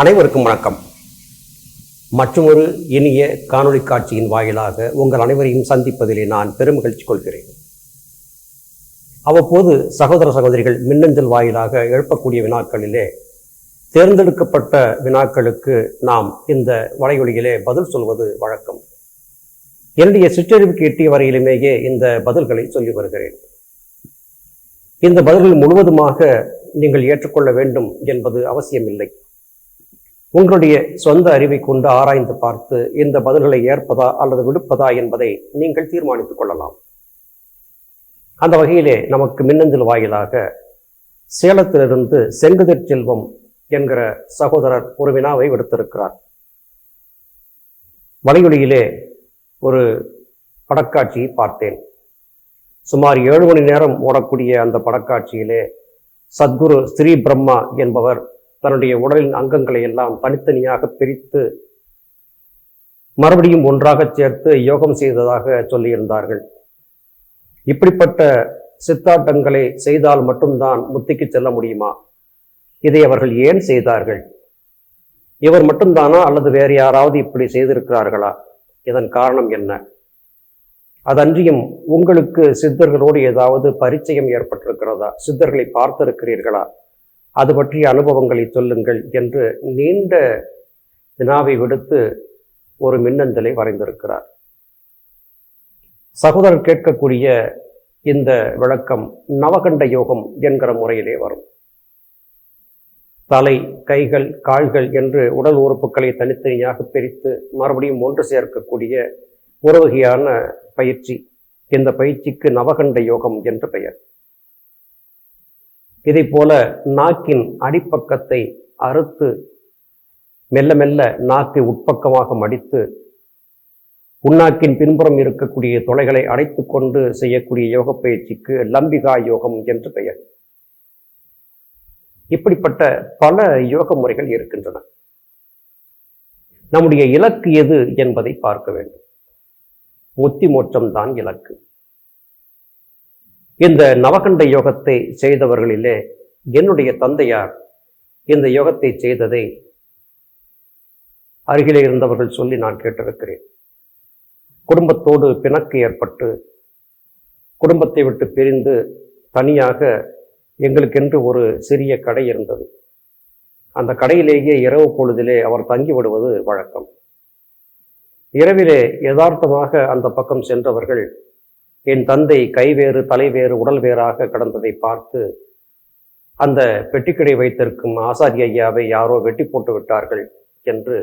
அனைவருக்கும் வணக்கம். மற்றொரு இனிய காணொளி காட்சியின் வாயிலாக உங்கள் அனைவரையும் சந்திப்பதிலே நான் பெருமகிழ்ச்சி கொள்கிறேன். அவ்வப்போது சகோதர சகோதரிகள் மின்னஞ்சல் வாயிலாக எழுப்பக்கூடிய வினாக்களிலே தேர்ந்தெடுக்கப்பட்ட வினாக்களுக்கு நாம் இந்த வலையொலியிலே பதில் சொல்வது வழக்கம். என்னுடைய சிற்றறிவுக்கு எட்டிய வரையிலுமேயே இந்த பதில்களை சொல்லி வருகிறேன். இந்த பதில்கள் முழுவதுமாக நீங்கள் ஏற்றுக்கொள்ள வேண்டும் என்பது அவசியமில்லை. உங்களுடைய சொந்த அறிவை கொண்டு ஆராய்ந்து பார்த்து இந்த பதில்களை ஏற்பதா அல்லது விடுப்பதா என்பதை நீங்கள் தீர்மானித்துக் கொள்ளலாம். அந்த வகையிலே நமக்கு மின்னஞ்சல் வாயிலாக சேலத்திலிருந்து செங்குதிர் செல்வம் என்கிற சகோதரர் ஒரு வினாவை விடுத்திருக்கிறார். வலையொலியிலே ஒரு படக்காட்சியை பார்த்தேன். சுமார் ஏழு மணி நேரம் ஓடக்கூடிய அந்த படக்காட்சியிலே சத்குரு ஸ்ரீ பிரம்மா என்பவர் தன்னுடைய உடலின் அங்கங்களை எல்லாம் தனித்தனியாக பிரித்து மறுபடியும் ஒன்றாக சேர்த்து யோகம் செய்ததாக சொல்லியிருந்தார்கள். இப்படிப்பட்ட சித்தாட்டங்களை செய்தால் மட்டும்தான் முத்திக்கு செல்ல முடியுமா? இதை அவர்கள் ஏன் செய்தார்கள்? இவர் மட்டும்தானா அல்லது வேறு யாராவது இப்படி செய்திருக்கிறார்களா? இதன் காரணம் என்ன? அதன்றியும் உங்களுக்கு சித்தர்களோடு ஏதாவது பரிச்சயம் ஏற்பட்டிருக்கிறதா? சித்தர்களை பார்த்திருக்கிறீர்களா? அது பற்றிய அனுபவங்களை சொல்லுங்கள் என்று நீண்ட வினாவை விடுத்து ஒரு மின்னஞ்சலை வரைந்திருக்கிறார். சகோதரர் கேட்கக்கூடிய இந்த விளக்கம் நவகண்ட யோகம் என்கிற முறையிலே வரும். தலை கைகள் கால்கள் என்று உடல் உறுப்புகளை தனித்தனியாக பிரித்து மறுபடியும் ஒன்று சேர்க்கக்கூடிய ஒரு வகையான பயிற்சி. இந்த பயிற்சிக்கு நவகண்ட யோகம் என்று பெயர். இதை போல நாக்கின் அடிப்பக்கத்தை அறுத்து மெல்ல மெல்ல நாக்கை உட்பக்கமாக மடித்து உண்ணாக்கின் பின்புறம் இருக்கக்கூடிய தொலைகளை அடைத்து கொண்டு செய்யக்கூடிய யோக பயிற்சிக்கு லம்பிகா யோகம் என்று பெயர். இப்படிப்பட்ட பல யோக முறைகள் இருக்கின்றன. நம்முடைய இலக்கு எது என்பதை பார்க்க வேண்டும். முத்தி மோட்சம்தான் இலக்கு. இந்த நவகண்ட யோகத்தை செய்தவர்களிலே என்னுடைய தந்தையார் இந்த யோகத்தை செய்ததை அருகிலே இருந்தவர்கள் சொல்லி நான் கேட்டிருக்கிறேன். குடும்பத்தோடு பிணக்கு ஏற்பட்டு குடும்பத்தை விட்டு பிரிந்து தனியாக எங்களுக்கென்று ஒரு சிறிய கடை இருந்தது. அந்த கடையிலேயே இரவு பொழுதிலே அவர் தங்கி விடுவது வழக்கம். இரவிலே யதார்த்தமாக அந்த பக்கம் சென்றவர்கள் என் தந்தை கை வேறு தலை வேறு உடல் வேறாக கடந்ததை பார்த்து அந்த பெட்டிக்கடை வைத்திருக்கும் ஆசாரி ஐயாவை யாரோ வெட்டி போட்டு விட்டார்கள் என்று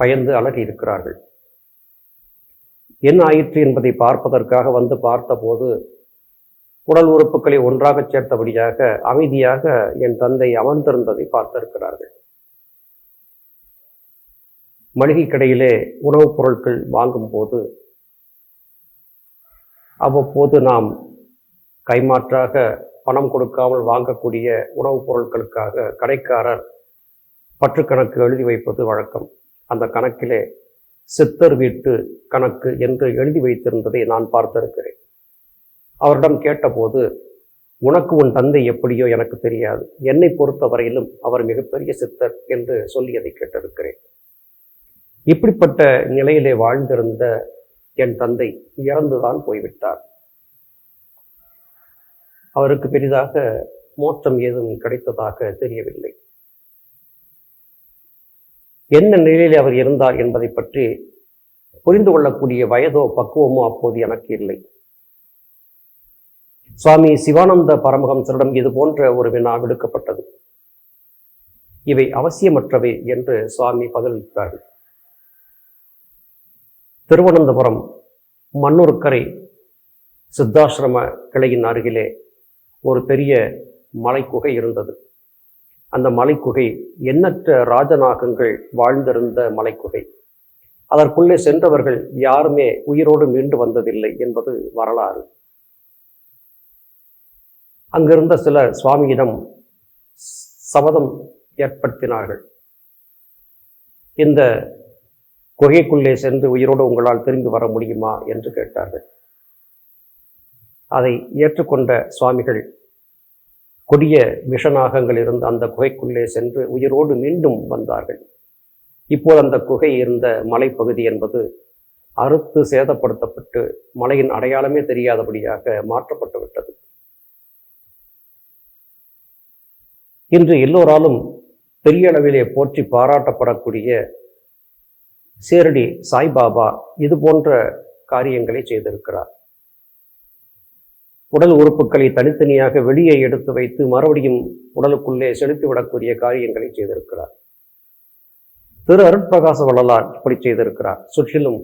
பயந்து அலறி இருக்கிறார்கள். என்ன ஆயிற்று என்பதை பார்ப்பதற்காக வந்து பார்த்தபோது உடல் உறுப்புகளை ஒன்றாக சேர்த்தபடியாக அமைதியாக என் தந்தை அமர்ந்திருந்ததை பார்த்திருக்கிறார்கள். மளிகை கடையிலே உணவுப் பொருட்கள் வாங்கும்போது அவ்வப்போது நாம் கைமாற்றாக பணம் கொடுக்காமல் வாங்கக்கூடிய உணவுப் பொருட்களுக்காக கடைக்காரர் பற்றுக்கணக்கு எழுதி வைப்பது வழக்கம். அந்த கணக்கிலே சித்தர் வீட்டு கணக்கு என்று எழுதி வைத்திருந்ததை நான் பார்த்திருக்கிறேன். அவரிடம் கேட்டபோது உனக்கு உன் தந்தை எப்படியோ எனக்கு தெரியாது. என்னை பொறுத்தவரையிலும் அவர் மிகப்பெரிய சித்தர் என்று சொல்லியதை கேட்டிருக்கிறேன். இப்படிப்பட்ட நிலையிலே வாழ்ந்திருந்த என் தந்தை இறந்துதான் போய்விட்டார். அவருக்கு பெரிதாக மோட்சம் ஏதும் கிடைத்ததாக தெரியவில்லை. என்ன நிலையில் அவர் இருந்தார் என்பதை பற்றி புரிந்து கொள்ளக்கூடிய வயதோ பக்குவமோ அப்போது எனக்கு இல்லை. சுவாமி சிவானந்த பரமஹம்சரிடம் இது போன்ற ஒரு வினா விடுக்கப்பட்டது. இவை அவசியமற்றவை என்று சுவாமி பதிலளித்தார்கள் திருவனந்தபுரம் மண்ணூர்க்கரை சித்தாசிரம கிளையின் அருகிலே ஒரு பெரிய மலைக்குகை இருந்தது. அந்த மலைக்குகை எண்ணற்ற ராஜநாகங்கள் வாழ்ந்திருந்த மலைக்குகை. அதற்குள்ளே சென்றவர்கள் யாருமே உயிரோடு மீண்டு வந்ததில்லை என்பது வரலாறு. அங்கிருந்த சில சுவாமியிடம் சபதம் ஏற்படுத்தினார்கள். இந்த குகைக்குள்ளே சென்று உயிரோடு உங்களால் திரும்பி வர முடியுமா என்று கேட்டார்கள். அதை ஏற்றுக்கொண்ட சுவாமிகள் கொடிய விஷநாகங்கள் இருந்து அந்த குகைக்குள்ளே சென்று உயிரோடு மீண்டும் வந்தார்கள். இப்போது அந்த குகை இருந்த மலைப்பகுதி என்பது அறுத்து சேதப்படுத்தப்பட்டு மலையின் அடையாளமே தெரியாதபடியாக மாற்றப்பட்டு விட்டது. இன்று எல்லோராலும் பெரிய அளவிலே போற்றி பாராட்டப்படக்கூடிய சேரடி சாய்பாபா இது போன்ற காரியங்களை செய்திருக்கிறார். உடல் உறுப்புகளை தனித்தனியாக வெளியே எடுத்து வைத்து மறுபடியும் உடலுக்குள்ளே செலுத்திவிடக்கூடிய காரியங்களை செய்திருக்கிறார். திரு அருட்பிரகாச வள்ளலார் இப்படி செய்திருக்கிறார். சுற்றிலும்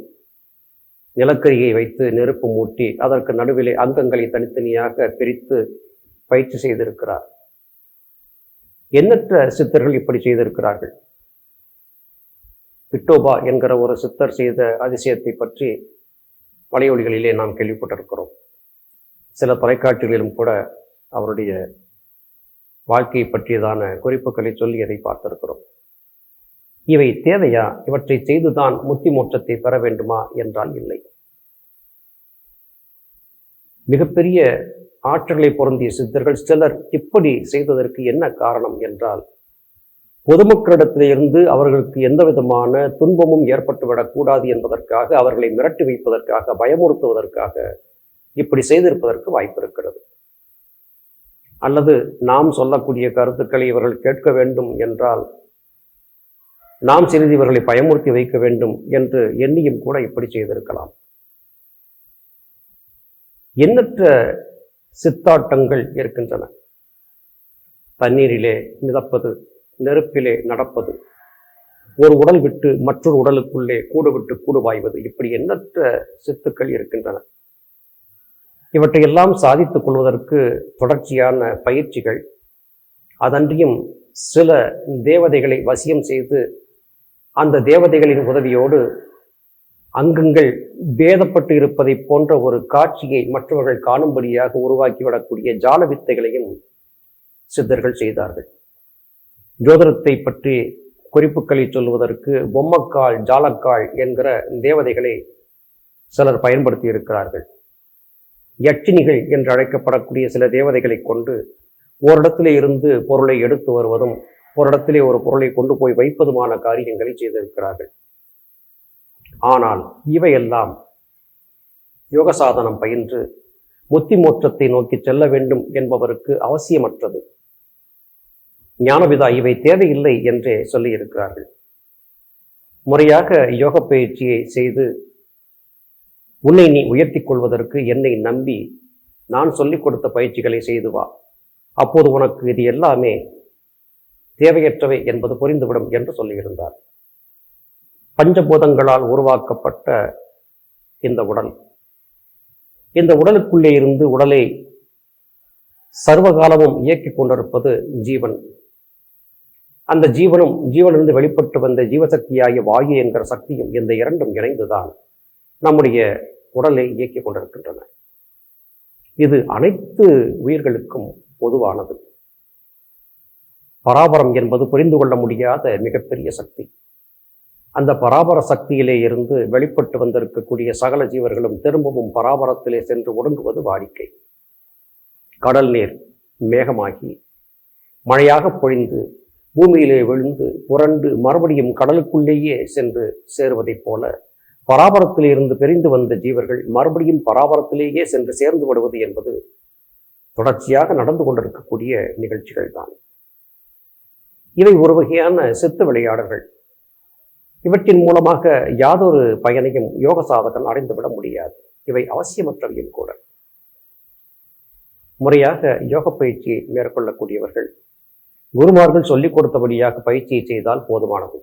நிலக்கரியை வைத்து நெருப்பு மூட்டி அதற்கு நடுவிலே அங்கங்களை தனித்தனியாக பிரித்து பயிற்சி செய்திருக்கிறார். எண்ணற்ற சித்தர்கள் இப்படி செய்திருக்கிறார்கள். பிட்டோபா என்கிற ஒரு சித்தர் செய்த அதிசயத்தை பற்றி வலையொலிகளிலே நாம் கேள்விப்பட்டிருக்கிறோம். சில தொலைக்காட்சிகளிலும் கூட அவருடைய வாழ்க்கையை பற்றியதான குறிப்புகளை சொல்லி அதை பார்த்திருக்கிறோம். இவை தேவையா? இவற்றை செய்துதான் முத்தி மோட்சத்தை பெற வேண்டுமா என்றால் இல்லை. மிகப்பெரிய ஆற்றலை பொருந்திய சித்தர்கள் சிலர் இப்படி செய்ததற்கு என்ன காரணம் என்றால் பொதுமக்களிடத்திலிருந்து அவர்களுக்கு எந்த விதமான துன்பமும் ஏற்பட்டுவிடக்கூடாது என்பதற்காக அவர்களை மிரட்டி வைப்பதற்காக பயமுறுத்துவதற்காக இப்படி செய்திருப்பதற்கு வாய்ப்பு இருக்கிறது. அல்லது நாம் சொல்லக்கூடிய கருத்துக்களை இவர்கள் கேட்க வேண்டும் என்றால் நாம் சிறிது இவர்களை பயமுறுத்தி வைக்க வேண்டும் என்று எண்ணியும் கூட இப்படி செய்திருக்கலாம். எண்ணற்ற சித்தாட்டங்கள் இருக்கின்றன. தண்ணீரிலே மிதப்பது நெருப்பிலே நடப்பது. ஒரு உடல் விட்டு மற்றொரு உடலுக்குள்ளே கூடு விட்டு கூடு வாய்வது இப்படி எண்ணற்ற சித்துக்கள் இருக்கின்றன. இவற்றையெல்லாம் சாதித்துக் கொள்வதற்கு தொடர்ச்சியான பயிற்சிகள். அதன்றியும் சில தேவதைகளை வசியம் செய்து அந்த தேவதைகளின் உதவியோடு அங்கங்கள் பேதப்பட்டு இருப்பதை போன்ற ஒரு காட்சியை மற்றவர்கள் காணும்படியாக உருவாக்கிவிடக்கூடிய ஜால வித்தைகளையும் சித்தர்கள் செய்தார்கள். ஜோதிடத்தை பற்றி குறிப்புகளை சொல்வதற்கு பொம்மக்கால் ஜாலக்கால் என்கிற தேவதைகளை சிலர் பயன்படுத்தி இருக்கிறார்கள். யட்சினிகள் என்று அழைக்கப்படக்கூடிய சில தேவதைகளை கொண்டு ஓரிடத்திலே இருந்து பொருளை எடுத்து வருவதும் ஒரு இடத்திலே ஒரு பொருளை கொண்டு போய் வைப்பதுமான காரியங்களை செய்திருக்கிறார்கள். ஆனால் இவையெல்லாம் யோகசாதனம் பயின்று முத்தி மோற்றத்தை நோக்கி செல்ல வேண்டும் என்பவருக்கு அவசியமற்றது. ஞானபிதா இவை தேவையில்லை என்றே சொல்லியிருக்கிறார்கள். முறையாக யோக பயிற்சியை செய்து உன்னை நீ உயர்த்தி கொள்வதற்கு என்னை நம்பி நான் சொல்லிக் கொடுத்த பயிற்சிகளை செய்து வா. அப்போது உனக்கு இது எல்லாமே தேவையற்றவை என்பது புரிந்துவிடும் என்று சொல்லியிருந்தார். பஞ்சபூதங்களால் உருவாக்கப்பட்ட இந்த உடல். இந்த உடலுக்குள்ளே இருந்து உடலை சர்வகாலமும் இயக்கிக் கொண்டிருப்பது ஜீவன். அந்த ஜீவனும் ஜீவனிலிருந்து வெளிப்பட்டு வந்த ஜீவசக்தியாகிய வாயு என்கிற சக்தியும் இந்த இரண்டும் இணைந்துதான் நம்முடைய உடலை இயக்கிக் கொண்டிருக்கின்றன. இது அனைத்து உயிர்களுக்கும் பொதுவானது. பராபரம் என்பது புரிந்து கொள்ள முடியாத மிகப்பெரிய சக்தி. அந்த பராபர சக்தியிலே இருந்து வெளிப்பட்டு வந்திருக்கக்கூடிய சகல ஜீவர்களும் திரும்பவும் பராபரத்திலே சென்று ஒடுங்குவது வாடிக்கை. கடல் நீர் மேகமாகி மழையாக பொழிந்து பூமியிலே விழுந்து புரண்டு மறுபடியும் கடலுக்குள்ளேயே சென்று சேருவதைப் போல பராபரத்திலிருந்து பிரிந்து வந்த ஜீவர்கள் மறுபடியும் பராபரத்திலேயே சென்று சேர்ந்து விடுவது என்பது தொடர்ச்சியாக நடந்து கொண்டிருக்கக்கூடிய நிகழ்ச்சிகள் தான். இவை ஒரு வகையான சித்து விளையாடல்கள். இவற்றின் மூலமாக யாதொரு பயனையும் யோக சாதகன் அடைந்துவிட முடியாது. இவை அவசியமற்றவையும் கூட. முறையாக யோக பயிற்சியை மேற்கொள்ளக்கூடியவர்கள் குருமார்கள் சொல்லிக் கொடுத்தபடியாக பயிற்சியை செய்தால் போதுமானது.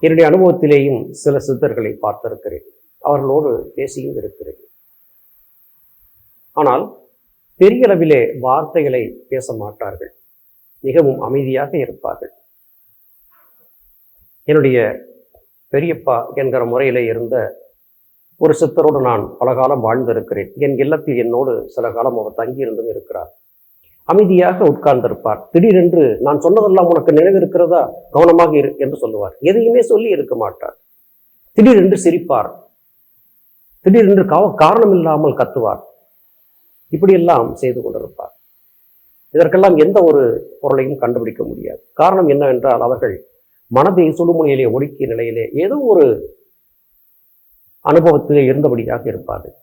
என்னுடைய அனுபவத்திலேயும் சில சித்தர்களை பார்த்திருக்கிறேன். அவர்களோடு பேசியும் இருக்கிறேன். ஆனால் பெரிய அளவிலே வார்த்தைகளை பேச மாட்டார்கள். மிகவும் அமைதியாக இருப்பார்கள். என்னுடைய பெரியப்பா என்கிற முறையிலே இருந்த ஒரு சித்தரோடு நான் பல காலம் வாழ்ந்திருக்கிறேன். என் இல்லத்தில் என்னோடு சில காலம் அவர் தங்கியிருந்தும் இருக்கிறார். அமைதியாக உட்கார்ந்திருப்பார். திடீரென்று நான் சொன்னதெல்லாம் உனக்கு நினைவிருக்கிறதா? கவனமாக இரு என்று சொல்லுவார். எதையுமே சொல்லி இருக்க மாட்டார். திடீரென்று சிரிப்பார். திடீரென்று காவ காரணம் இல்லாமல் கத்துவார். இப்படியெல்லாம் செய்து கொண்டிருப்பார். இதற்கெல்லாம் எந்த ஒரு பொருளையும் கண்டுபிடிக்க முடியாது. காரணம் என்னவென்றால் அவர்கள் மனதை சுடுமுனையிலே ஒடுக்கிய நிலையிலே ஏதோ ஒரு அனுபவத்திலே இருந்தபடியாக இருப்பார்கள்.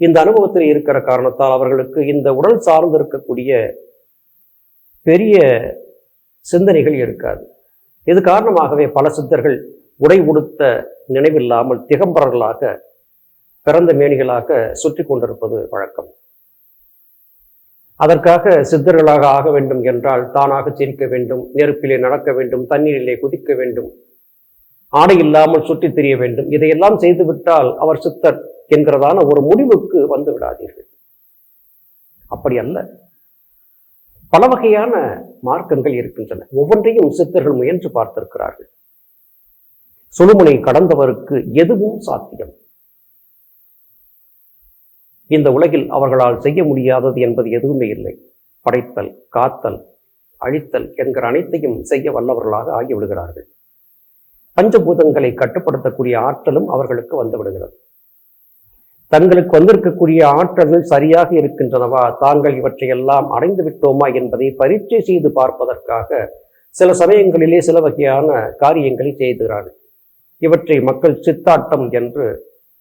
இந்த அனுபவத்தில் இருக்கிற காரணத்தால் அவர்களுக்கு இந்த உடல் சார்ந்து இருக்கக்கூடிய பெரிய சிந்தனைகள் இருக்காது. இது காரணமாகவே பல சித்தர்கள் உடை உடுத்த நினைவில்லாமல் திகம்பரர்களாக பிறந்த மேனிகளாக சுற்றி கொண்டிருப்பது வழக்கம். அதற்காக சித்தர்களாக ஆக வேண்டும் என்றால் தானாக சிரிக்க வேண்டும் நெருப்பிலே நடக்க வேண்டும் தண்ணீரிலே குதிக்க வேண்டும் ஆடை இல்லாமல் சுற்றித் திரிய வேண்டும். இதையெல்லாம் செய்துவிட்டால் அவர் சித்தர் என்கிறதான ஒரு முடிவுக்கு வந்து விடாதீர்கள். அப்படி அல்ல. பல வகையான மார்க்கங்கள் இருக்கின்றன. ஒவ்வொன்றையும் சித்தர்கள் முயன்று பார்த்திருக்கிறார்கள். சுழுமுனை கடந்தவருக்கு எதுவும் சாத்தியம். இந்த உலகில் அவர்களால் செய்ய முடியாதது என்பது எதுவுமே இல்லை. படைத்தல் காத்தல் அழித்தல் என்கிற அனைத்தையும் செய்ய வல்லவர்களாக ஆகிவிடுகிறார்கள். பஞ்சபூதங்களை கட்டுப்படுத்தக்கூடிய ஆற்றலும் அவர்களுக்கு வந்துவிடுகிறது தங்களுக்கு வந்திருக்கக்கூடிய ஆற்றல்கள் சரியாக இருக்கின்றனவா? தாங்கள் இவற்றையெல்லாம் அடைந்து விட்டோமா என்பதை பரீட்சை செய்து பார்ப்பதற்காக சில சமயங்களிலே சில வகையான காரியங்களை செய்துகிறார்கள் இவற்றை மக்கள் சித்தாட்டம் என்று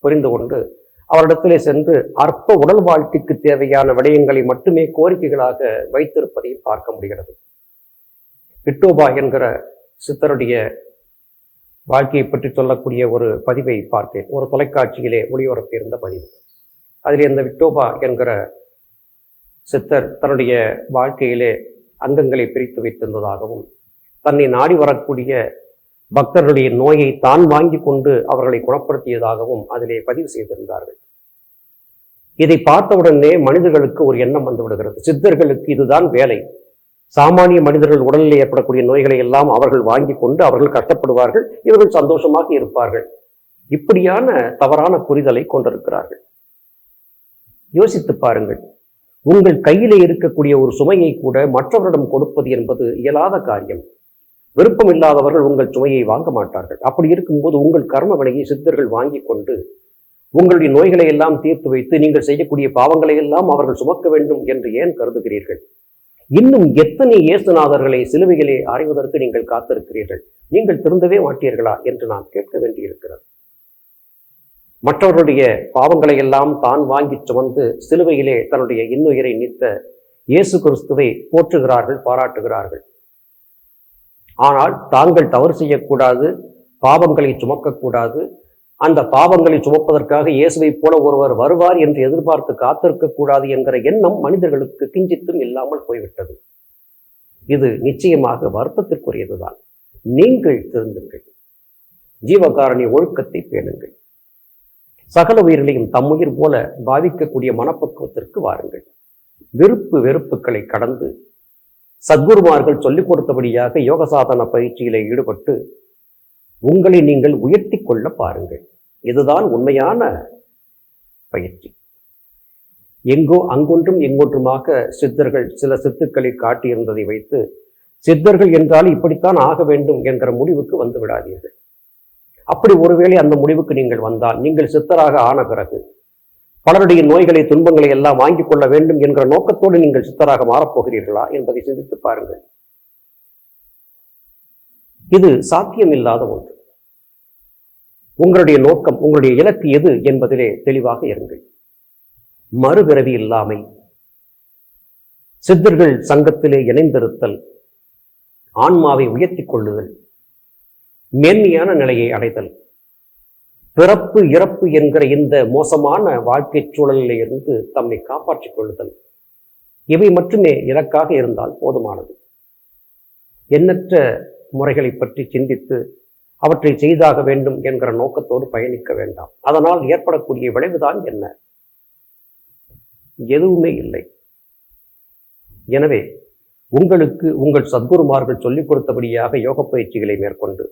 புரிந்து கொண்டு அவரிடத்திலே சென்று அற்ப உடல் வாழ்க்கைக்கு தேவையான விடயங்களை மட்டுமே கோரிக்கைகளாக வைத்திருப்பதை பார்க்க முடிகிறது. விட்டோபா என்கிற சித்தருடைய வாழ்க்கையை பற்றி சொல்லக்கூடிய ஒரு பதிவை பார்த்தேன். ஒரு தொலைக்காட்சியிலே ஒளிபரப்பியிருந்த பதிவு. அதில் இந்த விட்டோபா என்கிற சித்தர் தன்னுடைய வாழ்க்கையிலே அங்கங்களை பிரித்து வைத்திருந்ததாகவும் தன்னை நாடி வரக்கூடிய பக்தர்களுடைய நோயை தான் வாங்கி கொண்டு அவர்களை குணப்படுத்தியதாகவும் அதிலே பதிவு செய்திருந்தார்கள். இதை பார்த்தவுடனே மனிதர்களுக்கு ஒரு எண்ணம் வந்து விடுகிறது. சித்தர்களுக்கு இதுதான் வேலை. சாமானிய மனிதர்கள் உடலில் ஏற்படக்கூடிய நோய்களை எல்லாம் அவர்கள் வாங்கி கொண்டு அவர்கள் கஷ்டப்படுவார்கள் இவர்கள் சந்தோஷமாக இருப்பார்கள். இப்படியான தவறான புரிதலை கொண்டிருக்கிறார்கள். யோசித்து பாருங்கள். உங்கள் கையிலே இருக்கக்கூடிய ஒரு சுமையை கூட மற்றவரிடம் கொடுப்பது என்பது இயலாத காரியம். விருப்பம் இல்லாதவர்கள் உங்கள் சுமையை வாங்க மாட்டார்கள். அப்படி இருக்கும்போது உங்கள் கர்ம வினையை சித்தர்கள் வாங்கி கொண்டு உங்களுடைய நோய்களை எல்லாம் தீர்த்து வைத்து நீங்கள் செய்யக்கூடிய பாவங்களை எல்லாம் அவர்கள் சுமக்க வேண்டும் என்று ஏன் கருதுகிறீர்கள்? இன்னும் எத்தனை இயேசுநாதர்களை சிலுவையிலே அறைவதற்கு நீங்கள் காத்திருக்கிறீர்கள்? நீங்கள் திருந்தவே மாட்டீர்களா என்று நான் கேட்க வேண்டியிருக்கிறது. மற்றவருடைய பாவங்களை எல்லாம் தான் வாங்கி சுமந்து சிலுவையிலே தன்னுடைய இன்னுயிரை நீத்த இயேசு கிறிஸ்துவை போற்றுகிறார்கள் பாராட்டுகிறார்கள். ஆனால் தாங்கள் தவறு செய்யக்கூடாது பாவங்களை சுமக்கக்கூடாது அந்த பாவங்களை சுமப்பதற்காக இயேசுவை போல ஒருவர் வருவார் என்று எதிர்பார்த்து காத்திருக்க கூடாது என்கிற எண்ணம் மனிதர்களுக்கு கிஞ்சித்தும் இல்லாமல் போய்விட்டது. இது நிச்சயமாக வருத்தத்திற்குரியதுதான். நீங்கள் திருந்துங்கள். ஜீவகாரணி ஒழுக்கத்தை பேணுங்கள். சகல உயிர்களையும் தம்முயிர் போல பாதிக்கக்கூடிய மனப்பக்குவத்திற்கு வாருங்கள். விருப்பு வெறுப்புகளை கடந்து சத்குருமார்கள் சொல்லிக் கொடுத்தபடியாக யோக சாதன பயிற்சியிலே ஈடுபட்டு உங்களை நீங்கள் உயர்த்தி கொள்ள பாருங்கள். இதுதான் உண்மையான பயிற்சி. எங்கோ அங்கொன்றும் எங்கொன்றுமாக சித்தர்கள் சில சித்துக்களை காட்டியிருந்ததை வைத்து சித்தர்கள் என்றால் இப்படித்தான் ஆக வேண்டும் என்கிற முடிவுக்கு வந்து விடாதீர்கள். அப்படி ஒருவேளை அந்த முடிவுக்கு நீங்கள் வந்தால் நீங்கள் சித்தராக ஆன பிறகு பலருடைய நோய்களை துன்பங்களை எல்லாம் வாங்கிக் கொள்ள வேண்டும் என்கிற நோக்கத்தோடு நீங்கள் சித்தராக மாறப்போகிறீர்களா என்பதை சிந்தித்து பாருங்கள். இது சாத்தியமில்லாத ஒன்று. உங்களுடைய நோக்கம் உங்களுடைய இலக்கு எது என்பதிலே தெளிவாக இருங்கள். மறுபிறவி இல்லாமை சித்தர்கள் சங்கத்திலே இணைந்திருத்தல் ஆன்மாவை உயர்த்திக் கொள்ளுதல் மேன்மையான நிலையை அடைதல் பிறப்பு இறப்பு என்கிற இந்த மோசமான வாழ்க்கை சூழலில் இருந்து தம்மை காப்பாற்றிக் கொள்ளுதல். இவை மட்டுமே இலக்காக இருந்தால் போதுமானது. எண்ணற்ற முறைகளை பற்றி சிந்தித்து அவற்றை செய்தாக வேண்டும் என்கிற நோக்கத்தோடு பயணிக்க வேண்டாம். அதனால் ஏற்படக்கூடிய விளைவுதான் என்ன? எதுவுமே இல்லை. எனவே உங்களுக்கு உங்கள் சத்குருமார்கள் சொல்லிக் கொடுத்தபடியாக யோக பயிற்சிகளை மேற்கொண்டு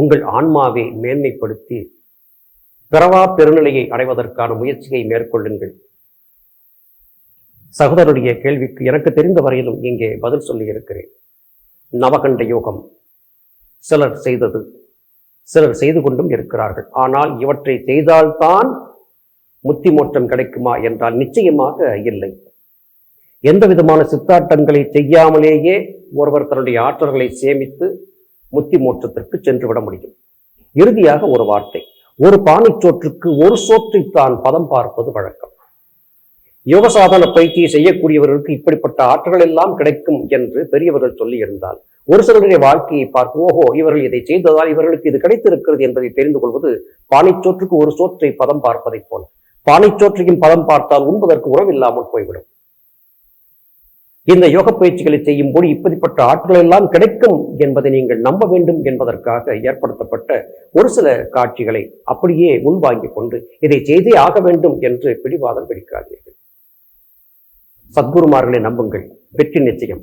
உங்கள் ஆன்மாவை மேன்மைப்படுத்தி பிறவா பெருநிலையை அடைவதற்கான முயற்சியை மேற்கொள்ளுங்கள். சகோதரருடைய கேள்விக்கு எனக்கு தெரிந்த வரையிலும் இங்கே பதில் சொல்லி இருக்கிறேன் நவகண்ட யோகம். சிலர் செய்தது. சிலர் செய்து கொண்டும் இருக்கிறார்கள். ஆனால் இவற்றை செய்தால்தான் முத்தி மோட்டம் கிடைக்குமா என்றால் நிச்சயமாக இல்லை. எந்த விதமான சித்தாட்டங்களை செய்யாமலேயே ஒருவர் தன்னுடைய ஆற்றல்களை சேமித்து முத்தி மோற்றத்திற்கு சென்று விட முடியும். இறுதியாக ஒரு வார்த்தை. ஒரு பானைச்சோற்றுக்கு ஒரு சோற்றைத்தான் பதம் பார்ப்பது வழக்கம். யோகசாதன பயிற்சியை செய்யக்கூடியவர்களுக்கு இப்படிப்பட்ட ஆற்றல் எல்லாம் கிடைக்கும் என்று பெரியவர்கள் சொல்லியிருந்தால் ஒரு சிலருடைய வாழ்க்கையை பார்த்து ஓஹோ இவர்கள் இதை செய்ததால் இவர்களுக்கு இது கிடைத்திருக்கிறது என்பதை தெரிந்து கொள்வது பானைச்சோற்றுக்கு ஒரு சோற்றை பதம் பார்ப்பதைப் போல. பானைச்சோற்றையும் பதம் பார்த்தால் உண்பதற்கு உறவில்லாமல் போய்விடும். இந்த யோக பயிற்சிகளை செய்யும் போது இப்படிப்பட்ட ஆட்கள் எல்லாம் கிடைக்கும் என்பதை நீங்கள் நம்ப வேண்டும் என்பதற்காக ஏற்படுத்தப்பட்ட ஒரு சில காட்சிகளை அப்படியே உள்வாங்கிக் கொண்டு இதை செய்தே ஆக வேண்டும் என்று பிடிவாதம் பிடிக்காதீர்கள். சத்குருமார்களை நம்புங்கள். வெற்றி நிச்சயம்.